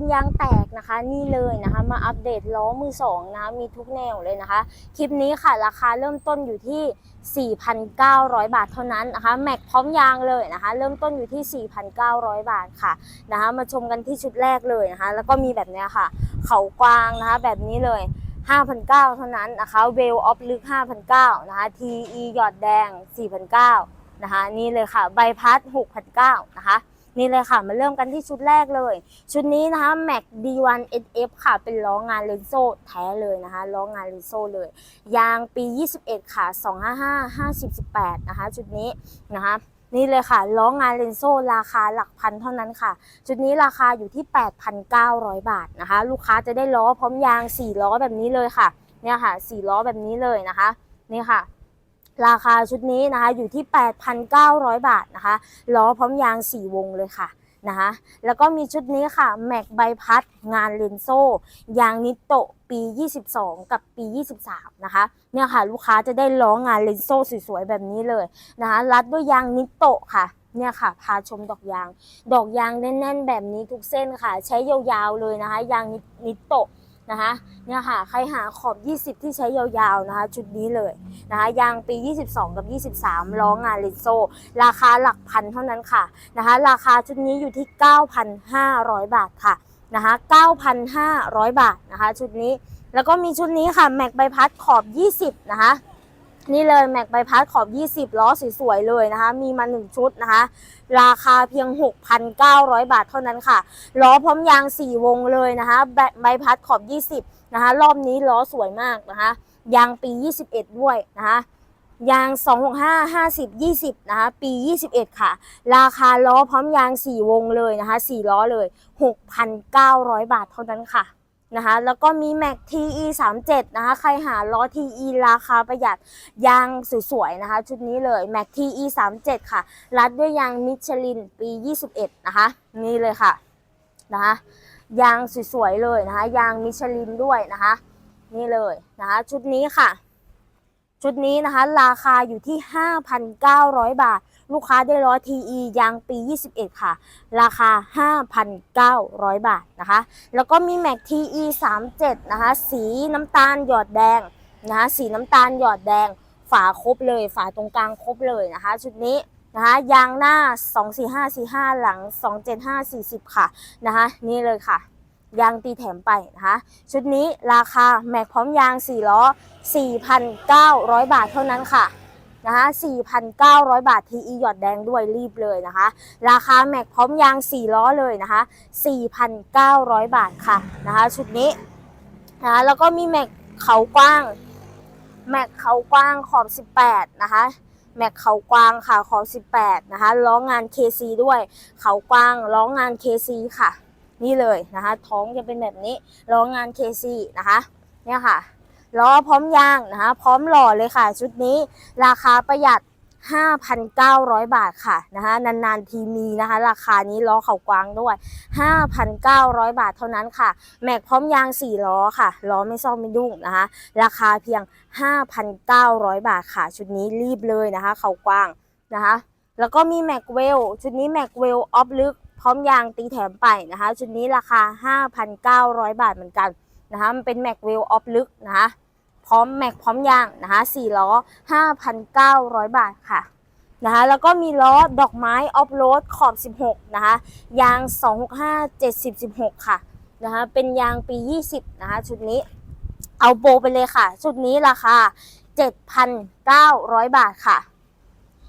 นยางแตกนะคะ นี่เลยนะคะ มาอัปเดตล้อมือสองนะมีทุกแนวเลยนะคะ คลิปนี้ค่ะราคาเริ่มต้นอยู่ที่ 4,900 บาทเท่านั้นนะคะแม็กพร้อมยางเลยนะคะ เริ่มต้นอยู่ที่ 4,900 บาทค่ะนะคะมาชมกันที่ชุดแรกเลยนะคะ แล้วก็มีแบบนี้ค่ะ เขากวางนะคะแบบนี้เลย5,900เท่านั้นนะคะเวลออฟลึก5,900นะคะ TE หยอดแดง4,900นะคะนี่เลยค่ะใบพัด6,900นะคะ นี่เลยค่ะมาเริ่มกันที่ชุดแรกเลย ชุดนี้นะคะ Mac D1 SF ค่ะ เป็นล้องานเลนโซ่แท้เลยนะคะล้องานเลนโซ่เลย ยางปี 21 ค่ะ 255 50 18 นะคะ ชุดนี้นะคะนี่เลยค่ะล้องานเลนโซ่ราคาหลักพันเท่านั้นค่ะชุดนี้ราคาอยู่ที่ 8,900 บาทนะคะ ลูกค้าจะได้ล้อพร้อมยาง 4 ล้อแบบนี้เลยค่ะ เนี่ยค่ะ 4 ล้อแบบนี้เลยนะคะ นี่ค่ะ ราคาชุดนี้นะคะอยู่ที่ 8,900 บาทนะคะล้อพร้อมยาง 4 วงเลยค่ะนะคะแล้วก็มีชุดนี้ค่ะแม็กใบพัดงานเลนโซ่ยางนิโตะปี 22 กับปี 23 นะคะเนี่ยค่ะลูกค้าจะได้ล้องานเลนโซ่สวยๆแบบนี้เลยนะคะรัดด้วยยางนิโตะค่ะเนี่ยค่ะ พาชมดอกยาง ดอกยางแน่นๆ แบบนี้ทุกเส้นค่ะ ใช้ยาวๆเลยนะคะ ยางนิโตะ นะคะเนี่ยค่ะใครหาขอบ 20 ที่ใช้ยาวๆนะคะ ชุดนี้เลยนะคะยางปี 22 กับ 23 ล้องานเลนโซ ราคาหลักพันเท่านั้นค่ะนะคะ ราคาชุดนี้อยู่ที่ 9,500 บาทค่ะนะคะ9,500 บาทนะคะ ชุดนี้แล้วก็มีชุดนี้ค่ะแม็กใบพัดขอบ 20 นะคะ นี่เลยแม็กใบพัดขอบ 20 ล้อสวยๆเลยนะคะ มีมา 1 ชุดนะคะ ราคาเพียง 6,900 บาทเท่านั้นค่ะ ล้อพร้อมยาง 4 วงเลยนะคะใบใบพัดขอบ 20 นะคะ รอบนี้ล้อสวยมากนะคะ ยางปี 21 ด้วยนะคะยาง 265 50 20 นะคะ ปี 21 ค่ะ ราคาล้อพร้อมยาง 4 วงเลยนะคะ 4 ล้อเลย 6,900 บาทเท่านั้นค่ะ นะคะ แล้วก็มี Mac TE 37นะคะ ใครหาล้อ TE ราคาประหยัดยางสวยๆนะคะ ชุดนี้เลย Mac TE 37ค่ะ รัดด้วยยางมิชลินปี 21 นะคะ นี่เลยค่ะนะคะยางสวยๆเลยนะคะ ยางมิชลินด้วยนะคะ นี่เลยนะคะ ชุดนี้ค่ะ ชุดนี้นะคะราคาอยู่ที่ 5,900 บาท ลูกค้าได้ล้อ TE ยางปี 21 ค่ะ ราคา 5,900 บาทนะคะ แล้วก็มี Mac TE 37 นะคะ สีน้ำตาลหยอดแดงนะคะสีน้ำตาลหยอดแดง ฝาครบเลย ฝาตรงกลางครบเลยนะคะ ชุดนี้นะคะยางหน้า 24545 หลัง 27540 ค่ะนะคะนี่เลยค่ะ ยางตีแถมไปนะคะ ชุดนี้ราคาแม็กพร้อมยาง 4 ล้อ 4,900 บาทเท่านั้นค่ะนะคะ4,900 บาท TE หยอดแดงด้วยรีบเลยนะคะ ราคาแม็กพร้อมยาง 4 ล้อเลยนะคะ 4,900 บาทค่ะนะคะชุดนี้นะคะแล้วก็มีแม็กเขากว้าง แม็กเขากว้างขอบ 18 นะคะแม็กเขากว้างค่ะขอบ 18 นะคะล้องาน KC ด้วย เขากว้างล้องาน KC ค่ะ นี่เลยนะคะ ท้องจะเป็นแบบนี้ล้องาน KC นะคะเนี่ยค่ะล้อพร้อมยางนะคะ พร้อมหล่อเลยค่ะ ชุดนี้ราคาประหยัด 5,900 บาทค่ะนะคะนานๆทีมีนะคะ ราคานี้ล้อเข่ากวางด้วย 5,900 บาทเท่านั้นค่ะ แม็กพร้อมยาง 4 ล้อค่ะล้อไม่ซ่อมไม่ดุ้งนะคะ ราคาเพียง 5,900 บาทค่ะ ชุดนี้รีบเลยนะคะ เข่ากว้างนะคะ แล้วก็มีแม็กเวลชุดนี้แม็กเวลออฟลึก พร้อมยางตีแถมไปนะคะชุดนี้ราคา 5,900 บาทเหมือนกันนะคะมันเป็นแม็กเวลออฟลึกนะคะพร้อมแม็กพร้อมยางนะคะ4ล้อ 5,900 บาทค่ะนะคะแล้วก็มีล้อดอกไม้ออฟโรดขอบ 16 นะคะยาง 265 70 16 ค่ะนะคะเป็นยางปี 20 นะคะชุดนี้เอาโปรไปเลยค่ะ ชุดนี้ราคา 7,900 บาทค่ะ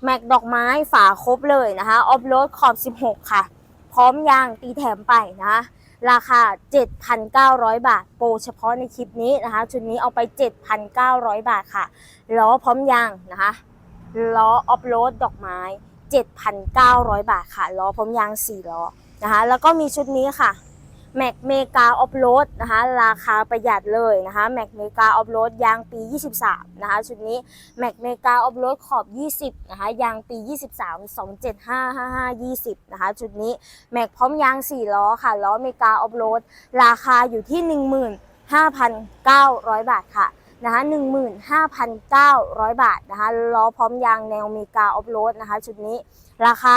แม็กดอกไม้ฝาครบเลยนะคะออฟโรดขอบ 16 ค่ะ ร้อมยางตีแถมไปนะ ราคา 7,900 บาท โปรเฉพาะในคลิปนี้นะคะ ชุดนี้เอาไป 7,900 บาทค่ะ ล้อพร้อมยางนะคะ ล้อออฟโรดดอกไม้ 7,900 บาทค่ะ ล้อพร้อมยาง 4 ล้อนะคะ แล้วก็มีชุดนี้ค่ะ แม็กเมกาออฟโรดนะคะราคาประหยัดเลยนะคะแม็กเมกาออฟโรดยางปี 23 นะคะชุดนี้แม็กเมกาออฟโรดขอบ 20 นะคะยางปี 23 27555 20 นะคะชุดนี้แม็กพร้อมยาง 4 ล้อค่ะล้อเมกาออฟโรดราคาอยู่ที่ 15,900 บาทค่ะนะคะ15,900 บาทนะคะล้อพร้อมยางแนวเมกาออฟโรดนะคะชุดนี้ราคา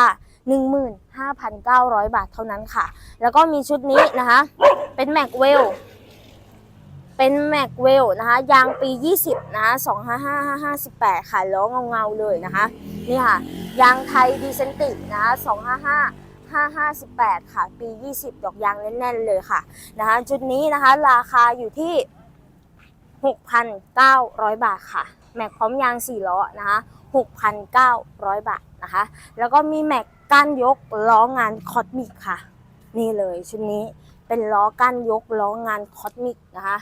15,900 บาทเท่านั้นค่ะ แล้วก็มีชุดนี้นะคะ เป็นแม็กเวลเป็นแม็กเวลนะคะ ยางปี 20 นะคะ255ค่ะ ล้อเงาๆเลยนะคะ นี่ค่ะ ยางไทยดีเซนตินะคะ255 558 ค่ะ ปี 20 ดอกยางแน่นๆเลยค่ะนะคะชุดนี้นะคะ ราคาอยู่ที่ 6,900 บาทค่ะ แม็กพร้อมยาง 4 ล้อนะคะ 6,900 บาทนะคะ แล้วก็มีแม็ก ก้านยกล้องานคอสมิกค่ะ นี่เลยชุดนี้เป็นล้อก้านยกล้องานคอสมิกนะคะ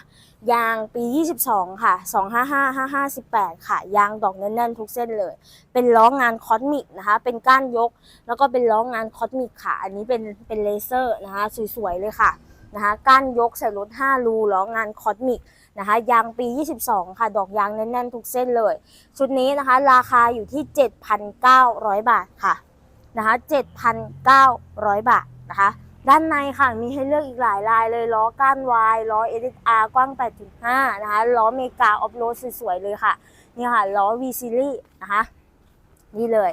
ยางปี 22 ค่ะ 255 558 ค่ะ ยางดอกแน่นๆทุกเส้นเลย เป็นล้องานคอสมิกนะคะ เป็นก้านยก แล้วก็เป็นล้องานคอสมิกค่ะ อันนี้เป็นเป็นเลเซอร์นะคะ สวยๆเลยค่ะนะคะก้านยกใส่รถ 5 รูล้องานคอสมิกนะคะ ยางปี 22 ค่ะ ดอกยางแน่นๆทุกเส้นเลย ชุดนี้นะคะ ราคาอยู่ที่ 7,900 บาทค่ะ นะคะ7,900 บาทนะคะ ด้านในค่ะมีให้เลือกอีกหลายลายเลยล้อก้านวายล้อ SSR กว้าง 8.5 นะคะล้อเมกาออฟโรดสวยๆเลยค่ะ นี่ค่ะล้อ V Series นะคะนี่เลย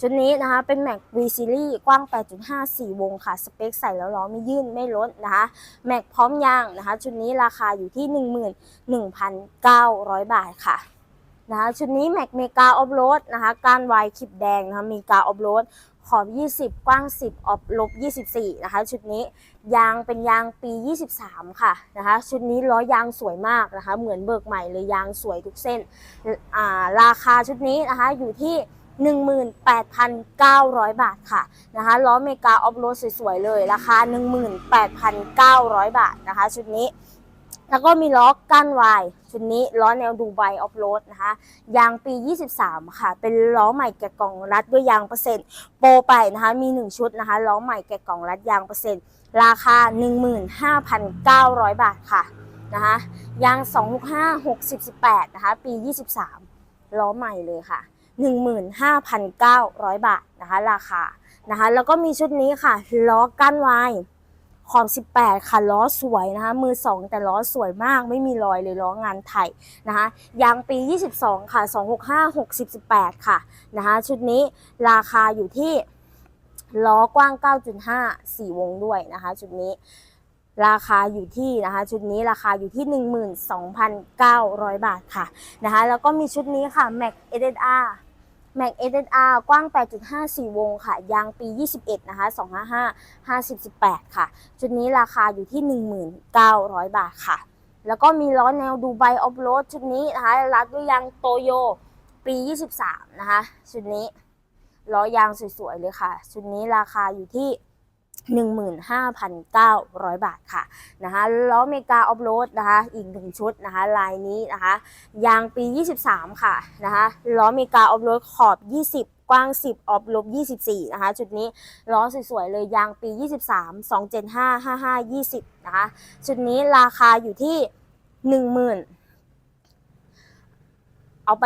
ชุดนี้นะคะเป็น Mac V Series กว้าง 8.5 4 วงค่ะ สเปคใส่แล้วล้อไม่ยื่นไม่ลดนะคะ Mac พร้อมยางนะคะ ชุดนี้ราคาอยู่ที่ 11,900 บาทค่ะ นะคะชุดนี้ Mac เมกาออฟโรดนะคะการวายคลิปแดงนะคะเมกาออฟโรดขอบ 20 กว้าง 10 ออฟลบ 24 นะคะ ชุดนี้ยางเป็นยางปี 23 ค่ะนะคะ ชุดนี้ล้อยางสวยมากนะคะ เหมือนเบิกใหม่เลยยางสวยทุกเส้นาราคาชุดนี้นะคะอยู่ที่ 18,900 บาทค่ะนะคะล้อเมกาออฟโรดสวยๆเลย ราคา 18,900 บาทนะคะ ชุดนี้ แล้วก็มีล้อกั้นวายชุดนี้ล้อแนวดูไบออฟโรดนะคะ ยางปี 23 ค่ะ เป็นล้อใหม่แกะกล่องรัดด้วยยางเปอร์เซ็นต์โปรไปนะคะ มี 1 ชุดนะคะ ล้อใหม่แกะกล่องรัดยางเปอร์เซ็นต์ราคา 15,900 บาทค่ะนะคะยาง 265 618 นะคะ ปี 23 ล้อใหม่เลยค่ะ 15,900 บาทนะคะ ราคานะคะ แล้วก็มีชุดนี้ค่ะล้อกั้นวาย ขอบ 18 ค่ะล้อสวยนะคะ มือ 2 แต่ล้อสวยมากไม่มีรอยเลยล้องานไทยนะคะยางปี 22 ค่ะ 265 68ค่ะนะคะชุดนี้ราคาอยู่ที่ล้อกว้าง 9.5 4 วงด้วยนะคะชุดนี้ราคาอยู่ที่นะคะชุดนี้ราคาอยู่ที่ 12,900 บาทค่ะนะคะแล้วก็มีชุดนี้ค่ะ Mac SSR Mac SSR กว้าง 8.54 วงค่ะ ยางปี 21 นะคะ 255 5018 ค่ะชุดนี้ราคาอยู่ที่ 1900 บาทค่ะ แล้วก็มีล้อแนวดูไบออฟโรดชุดนี้นะคะ รัดด้วยยางโตโยปี 23 นะคะ ชุดนี้ล้อยางสวยๆเลยค่ะ ชุดนี้ราคาอยู่ที่ 15,900 บาทค่ะนะคะล้อเมกาออฟโรดนะคะอีกหนึ่งชุดนะคะลายนี้นะคะยางปี 23 ค่ะนะคะล้อเมกาออฟโรดขอบ 20กว้าง 10 ออฟลบ 24 นะคะ จุดนี้ล้อสวยๆ เลยยางปี 23 275 55 20 นะคะชุดนี้ราคาอยู่ที่ 10,000 เอาไป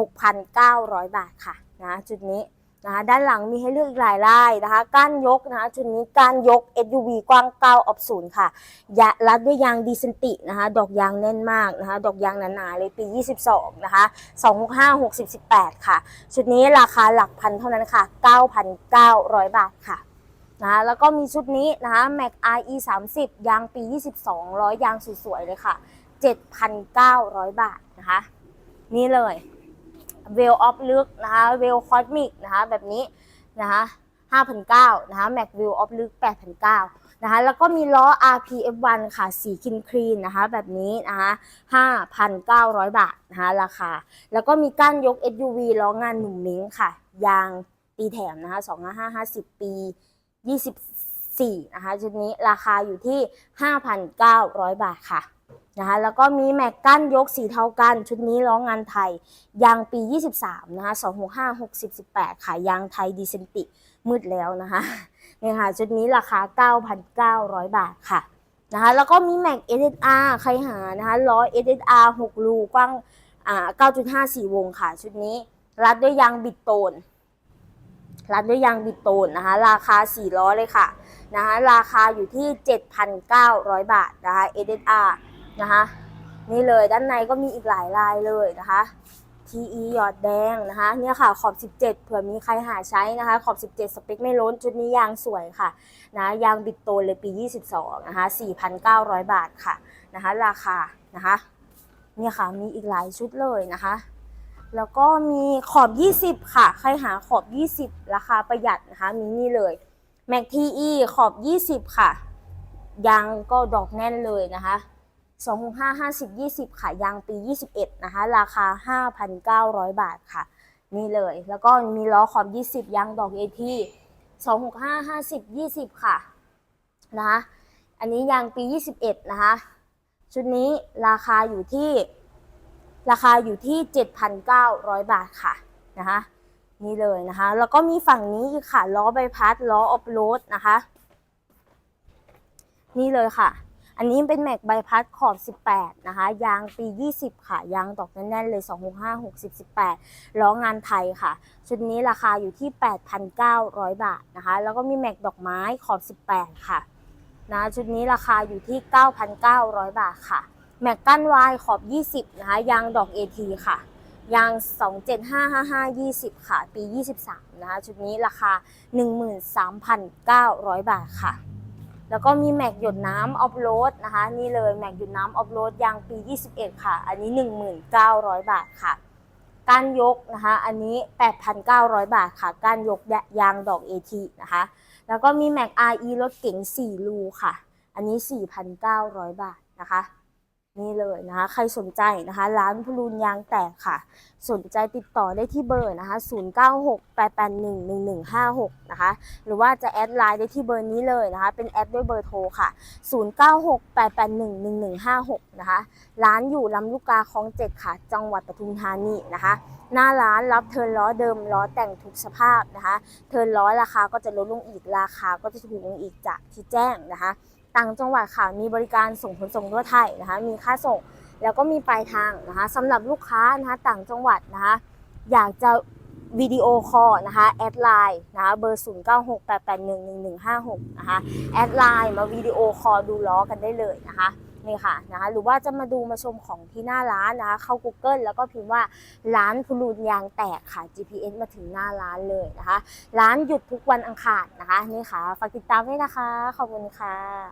16,900 บาทค่ะนะ จุดนี้ นะคะด้านหลังมีให้เลือกอีกหลายลายนะคะก้านยกนะคะจุดนี้ก้านยก SUV กว้าง9ออฟศูนย์ค่ะยะรัดด้วยยางดีเซนตินะคะดอกยางแน่นมากนะคะดอกยางหนาๆเลยปี 22 นะคะ 265 68ค่ะ ชุดนี้ราคาหลักพันเท่านั้นค่ะ 9,900 บาทค่ะนะคะแล้วก็มีชุดนี้นะคะ Mac RE 30ยางปี 22 ร้อยยางสวยๆเลยค่ะ 7,900 บาทนะคะ นี่เลย เวลออฟลึกนะคะเวลคอสมิกนะคะแบบนี้นะคะ5,900นะคะแม็กวิลออฟลึก8,900นะคะแล้วก็มีล้อ RPF1 ค่ะสีคินครีนนะคะแบบนี้นะคะ5,900 บาทนะคะราคา แล้วก็มีก้านยก SUV ล้องานหนุ่มมิงค่ะ ยางปีแถมนะคะ2550 ปี 24นะคะชุดนี้ราคาอยู่ที่ 5,900 บาทค่ะ นะคะแล้วก็มีแม็กกั้นยกสีเทากัน ชุดนี้ล้องานไทย ยางปี 23 นะคะ 265 60 18ค่ะยางไทยดีเซนติ มืดแล้วนะคะเนี่ยค่ะชุดนี้ราคา 9,900 บาทค่ะนะคะแล้วก็มีแม็ก SSR ใครหานะคะล้อ SSR 6 รูกว้างอ่า9.54 วงค่ะ ชุดนี้รัดด้วยยางบิดโตนรัดด้วยยางบิดโตนนะคะ ราคา 4 ล้อเลยค่ะนะคะราคาอยู่ที่ 7,900 บาทนะคะ SSR นะคะ นี่เลยด้านในก็มีอีกหลายลายเลยนะคะ TE หยอดแดงนะคะ เนี่ยค่ะขอบ 17 เผื่อมีใครหาใช้นะคะ ขอบ 17 สเปคไม่ล้น ชุดนี้ยางสวยค่ะนะยางบิดโตเลยปี 22 นะคะ 4,900 บาทค่ะนะคะ ราคานะคะ เนี่ยค่ะมีอีกหลายชุดเลยนะคะ แล้วก็มีขอบ 20 ค่ะ ใครหาขอบ 20 ราคาประหยัดนะคะ มีนี่เลย Mac TE ขอบ 20 ค่ะ ยางก็ดอกแน่นเลยนะคะ 265 50 20 ค่ะ ยางปี 21 นะคะ ราคา 5,900 บาทค่ะ นี่เลย แล้วก็มีล้อขอบ 20 ยางดอก AT 265 50 20 ค่ะ นะคะ อันนี้ยางปี 21 นะคะ ชุดนี้ราคาอยู่ที่ ราคาอยู่ที่ 7,900 บาทค่ะ นะคะนี่เลยนะคะ แล้วก็มีฝั่งนี้อีกค่ะ ล้อใบพัด ล้อออฟโรดนะคะ นี่เลยค่ะ อันนี้เป็นแม็กใบพัดขอบ 18 นะคะ ยางปี 20 ค่ะ ยางดอกแน่นๆเลย 265 60 18 ล้องานไทยค่ะ ชุดนี้ราคาอยู่ที่ 8,900 บาทนะคะ แล้วก็มีแม็กดอกไม้ขอบ 18 ค่ะ นะ ชุดนี้ราคาอยู่ที่ 9,900 บาทค่ะ แม็กกั้นวายขอบ 20 นะคะ ยางดอก AT ค่ะยาง 275520 ค่ะ ปี 23 นะคะ ชุดนี้ราคา 13,900 บาทค่ะ แล้วก็มีแม็กหยดน้ำออฟโรดนะคะ นี่เลยแม็กหยดน้ำออฟโรดยางปี 21 ค่ะ อันนี้ 1900 บาทค่ะ การยกนะคะ อันนี้ 8,900 บาทค่ะ การยกยางดอก AT นะคะ แล้วก็มีแม็ก RE รถเก๋ง4รูค่ะ อันนี้ 4,900 บาทนะคะ นี่เลยนะคะ ใครสนใจนะคะ ร้านพลูนยางแตกค่ะ สนใจติดต่อได้ที่เบอร์นะคะ 0968811156 นะคะ หรือว่าจะแอดไลน์ได้ที่เบอร์นี้เลยนะคะ เป็นแอดด้วยเบอร์โทรค่ะ 0968811156 นะคะ ร้านอยู่ลำลูกกาคลองเจ็ดค่ะ จังหวัดปทุมธานีนะคะ หน้าร้านรับเทิร์นล้อเดิมล้อแต่งทุกสภาพนะคะ เทิร์นล้อราคาก็จะลดลงอีกราคาก็จะถูกลงอีกจากที่แจ้งนะคะ ต่างจังหวัดค่ะมีบริการส่งขนส่งทั่วไทยนะคะมีค่าส่งแล้วก็มีปลายทางนะคะสำหรับลูกค้านะคะต่างจังหวัดนะคะอยากจะวิดีโอคอลนะคะแอดไลน์นะคะเบอร์ 0968811156นะคะแอดไลน์มาวิดีโอคอลดูล้อกันได้เลยนะคะนี่ค่ะนะคะหรือว่าจะมาดูมาชมของที่หน้าร้านนะคะเข้า Google แล้วก็พิมพ์ว่าร้านพลูนยางแตกค่ะ GPS มาถึงหน้าร้านเลยนะคะ ร้านหยุดทุกวันอังคารนะคะนี่ค่ะฝากติดตามด้วยนะคะ ขอบคุณค่ะ